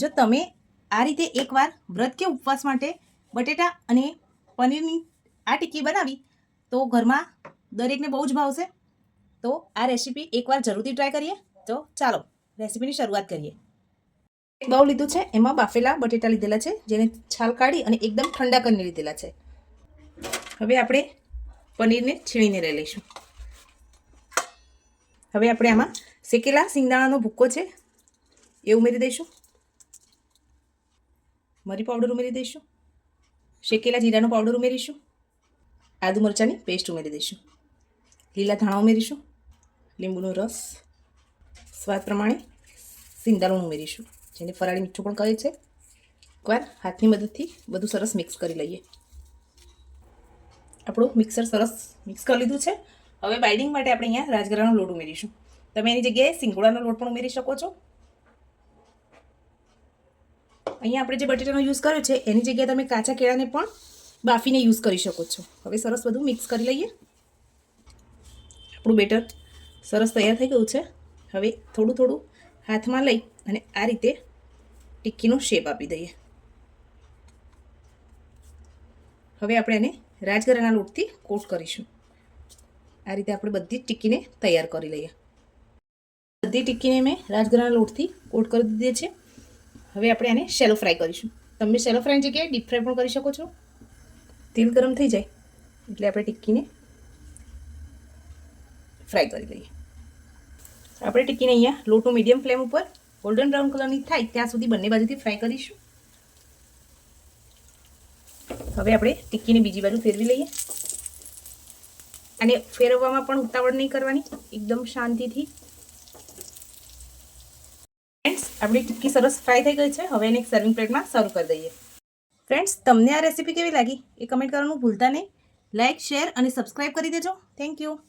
જો તમે આ રીતે એકવાર વ્રત કે ઉપવાસ માટે બટેટા અને પનીરની આ ટિક્કી બનાવી, તો ઘરમાં દરેકને બહુ જ ભાવશે તો આ રેસીપી એકવાર જરૂરથી ટ્રાય કરીએ. તો ચાલો, રેસીપીની શરૂઆત કરીએ. એક બાઉલ લીધું છે, એમાં બાફેલા બટેટા લીધેલા છે, જેને છાલ કાઢી અને એકદમ ઠંડા કરીને લીધેલા છે. હવે આપણે પનીરને છીણીને લઈ લઈશું. હવે આપણે આમાં શેકેલા સિંગદાણાનો ભૂક્કો છે, એ ઉમેરી દઈશું. મરી પાવડર ઉમેરી દઈશું? શેકેલા જીરાનો પાવડર ઉમેરીશું? આદુ મરચાંની પેસ્ટ ઉમેરી દઈશું. લીલા ધાણા ઉમેરીશું. લીંબુનો રસ. સ્વાદ પ્રમાણે સિંગદાણું ઉમેરીશું. જેને ફરાળી મીઠું પણ કહે છે. એકવાર હાથની મદદથી બધું સરસ મિક્સ કરી લઈએ. આપણું મિક્સર સરસ મિક્સ કરી લીધું છે. હવે બાઇડિંગ માટે આપણે અહીંયા રાજગરાનો લોટ ઉમેરીશું. તમે એની જગ્યાએ સિંગોડાનો લોટ પણ ઉમેરી શકો છો. અહીંયા આપણે જે બટેટાનો યુઝ કર્યો છે, એની જગ્યાએ તમે કાચા કેળાને પણ બાફીને યુઝ કરી શકો છો. હવે સરસ બધું મિક્સ કરી લઈએ. આપણું બેટર સરસ તૈયાર થઈ ગયું છે. હવે થોડું થોડું હાથમાં લઈ અને આ રીતે ટિક્કીનો શેપ આપી દઈએ. હવે આપણે એને રાજગરાના લોટથી કોટ કરીશું. આ રીતે આપણે બધી જ ટિક્કીને તૈયાર કરી લઈએ. બધી ટિક્કીને મેં રાજગરાના લોટથી કોટ કરી દીધી છે. હવે આપણે આને શેલો ફ્રાય કરીશું. તમે શેલો ફ્રાયની જગ્યાએ ડીપ ફ્રાય પણ કરી શકો છો. તેલ ગરમ થઈ જાય એટલે આપણે ટિક્કીને ફ્રાય કરી લઈએ. આપણે ટિક્કીને અહીંયા લોટો મીડિયમ ફ્લેમ ઉપર ગોલ્ડન બ્રાઉન કલરની થાય ત્યાં સુધી બંને બાજુથી ફ્રાય કરીશું. હવે આપણે ટિક્કીને બીજી બાજુ ફેરવી લઈએ. અને ફેરવવામાં પણ ઉતાવળ નહીં કરવાની. એકદમ શાંતિથી આપણી ટિક્કી સરસ ફ્રાય થઈ ગઈ છે. હવે એને એક સર્વિંગ પ્લેટમાં સર્વ કરી દઈએ. ફ્રેન્ડ્સ તમને આ રેસીપી કેવી લાગી? એ કમેન્ટ કરવાનું ભૂલતા નહીં. લાઇક શેર અને સબસ્ક્રાઈબ કરી દેજો. Thank you